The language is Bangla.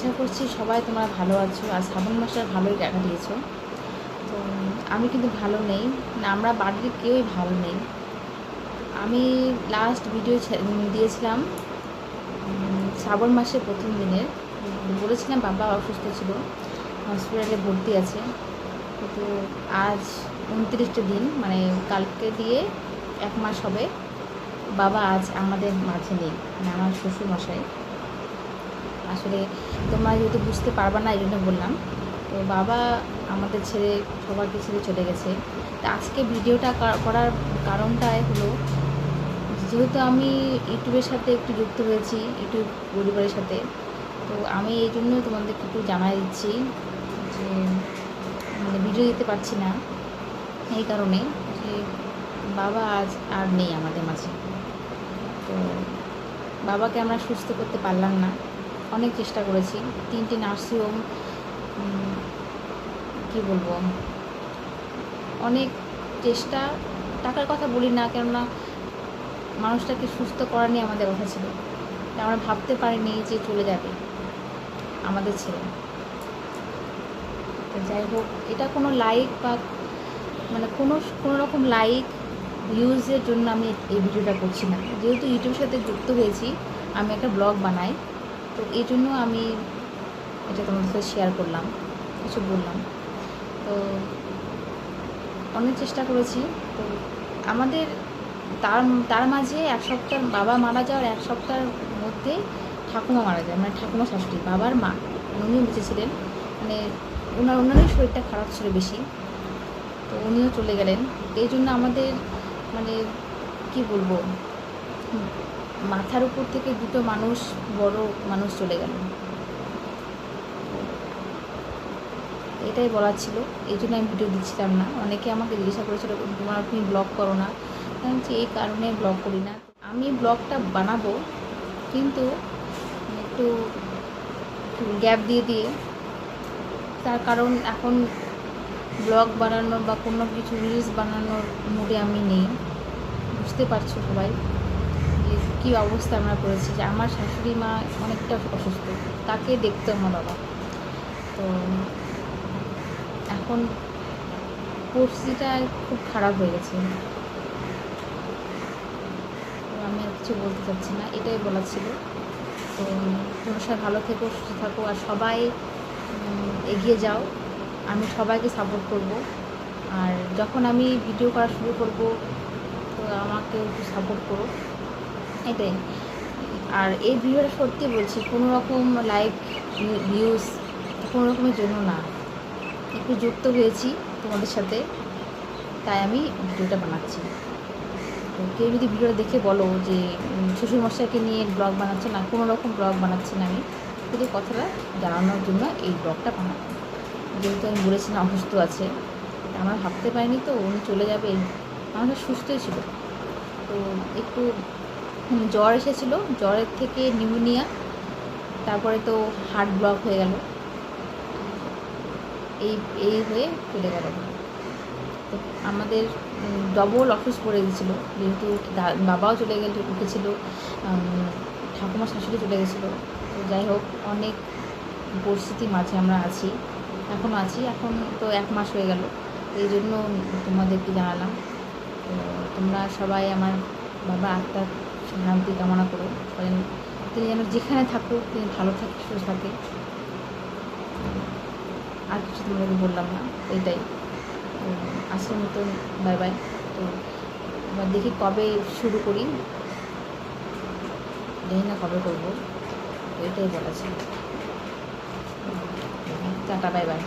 আশা করছি সবাই তোমরা ভালো আছো আর শ্রাবণ মাসটা ভালোই দেখা দিয়েছ। তো আমি কিন্তু ভালো নেই, না আমরা বাড়ির কেউই ভালো নেই। আমি লাস্ট ভিডিও দিয়েছিলাম শ্রাবণ মাসের প্রথম দিনের। বলেছিলাম বাবা অসুস্থ ছিল হসপিটালে ভর্তি আছে। কিন্তু আজ উনত্রিশটা দিন মানে কালকে দিয়ে এক মাস হবে। বাবা আজ আমাদের মাঝে নেই মানে আমার শ্বশুর মশাই আসলে তোমরা যেহেতু বুঝতে পারবা না এই জন্য বললাম। তো বাবা আমাদের ছেড়ে, সবাইকে ছেড়ে চলে গেছে। তা আজকে ভিডিওটা করার কারণটাই হলো, যেহেতু আমি ইউটিউবের সাথে একটু যুক্ত হয়েছি, ইউটিউব পরিবারের সাথে, তো আমি এই জন্য তোমাদেরকে একটু জানাই দিচ্ছি যে মানে ভিডিও দিতে পারছি না এই কারণে যে বাবা আজ আর নেই আমাদের মাঝে। তো বাবাকে আমরা সুস্থ করতে পারলাম না। অনেক চেষ্টা করেছি। তিনটি নার্সিংহোম কী বলব? অনেক চেষ্টা, টাকার কথা বলি না, কেননা মানুষটাকে সুস্থ করা নিয়ে আমাদের কথা ছিল। আমরা ভাবতে পারিনি যে চলে যাবে আমাদের ছেলে। তো যাই হোক, এটা কোনো লাইক বা মানে কোনো কোনো রকম লাইক ভিউজের জন্য আমি এই ভিডিওটা করছি না। যেহেতু ইউটিউবের সাথে যুক্ত হয়েছি, আমি একটা ব্লগ বানাই। তো এই জন্য আমি এটা তোমার সাথে শেয়ার করলাম, কিছু বললাম। তো অনেক চেষ্টা করেছি। তো আমাদের তার তার মাঝে এক সপ্তাহ, বাবা মারা যাওয়ার এক সপ্তাহের মধ্যে ঠাকুমা মারা যায় মানে ঠাকুমা শাশুড়ি বাবার মা, উনিও বেঁচে ছিলেন। মানে ওনার, ওনারই শরীরটা খারাপ ছিল বেশি। তো উনিও চলে গেলেন। এই জন্য আমাদের মানে কি বলব? মাথার উপর থেকে দুটো মানুষ, বড় মানুষ চলে গেল। এটাই বলার ছিল। এই জন্য আমি ভিডিও দিচ্ছিলাম না। অনেকে আমাকে জিজ্ঞাসা করেছিল, তোমার তুমি ব্লগ করো না? আমি এই কারণে ব্লগ করি না। আমি ব্লগটা বানাবো, কিন্তু একটু গ্যাপ দিয়ে দিয়ে। তার কারণ এখন ব্লগ বানানোর বা কোনো কিছু রিলস বানানোর মুডে আমি নেই। বুঝতে পারছ সবাই? কী অবস্থা আমরা করেছি যে আমার শাশুড়ি মা অনেকটা অসুস্থ, তাকে দেখতে আমার বাবা তো এখন পরিস্থিতিটা খুব খারাপ হয়ে গেছে। আমি আর কিছু বলতে চাচ্ছি না, এটাই বলার ছিল। তো তোমরা ভালো থেকো, সুস্থ থাকো আর সবাই এগিয়ে যাও। আমি সবাইকে সাপোর্ট করব। আর যখন আমি ভিডিও করা শুরু করব, তো আমাকে একটু সাপোর্ট করো। এটাই। আর এই ভিডিওটা সত্যি বলছি কোনো রকম লাইক ভিউজ কোনো রকমের জন্য না। একটু যুক্ত হয়েছি তোমাদের সাথে, তাই আমি ভিডিওটা বানাচ্ছি। তো কেউ যদি ভিডিওটা দেখে বলো যে শ্বশুরমশাইকে নিয়ে ব্লগ বানাচ্ছে না কোনো রকম ব্লগ বানাচ্ছি না আমি, শুধু কথাটা জানানোর জন্য এই ব্লগটা বানাবো। যেহেতু আমি বলেছিলাম অসুস্থ আছে, আমরা ভাবতে পারিনি তো উনি চলে যাবে আমাদের সুস্থই ছিল। তো একটু জ্বর এসেছিল। জ্বরের থেকে নিউমোনিয়া, তারপরে তো হার্ট ব্লক হয়ে গেল। এই এই হয়ে চলে গেল। তো আমাদের ডবল অফিস পড়ে গেছিল যেহেতু বাবাও চলে গেল, উঠেছিল ঠাকুমা শাশুড়ি চলে গেছিল। তো যাই হোক, অনেক পরিস্থিতির মাঝে আমরা আছি এখনও আছি। এখন তো এক মাস হয়ে গেল। এই জন্য তোমাদেরকে জানালাম। তো তোমরা সবাই আমার বাবা, আত্মার শান্তি কামনা করো কারণ তিনি যেন যেখানে থাকুক, তিনি ভালো থাকে, সুস্থ থাকে। আর কিছু তোমাদেরকে বললাম না, এটাই। আজকের মতন বাই বাই তো এবার দেখি কবে শুরু করি। জানি না কবে করব, এটাই বলা ছিল। Tata bye bye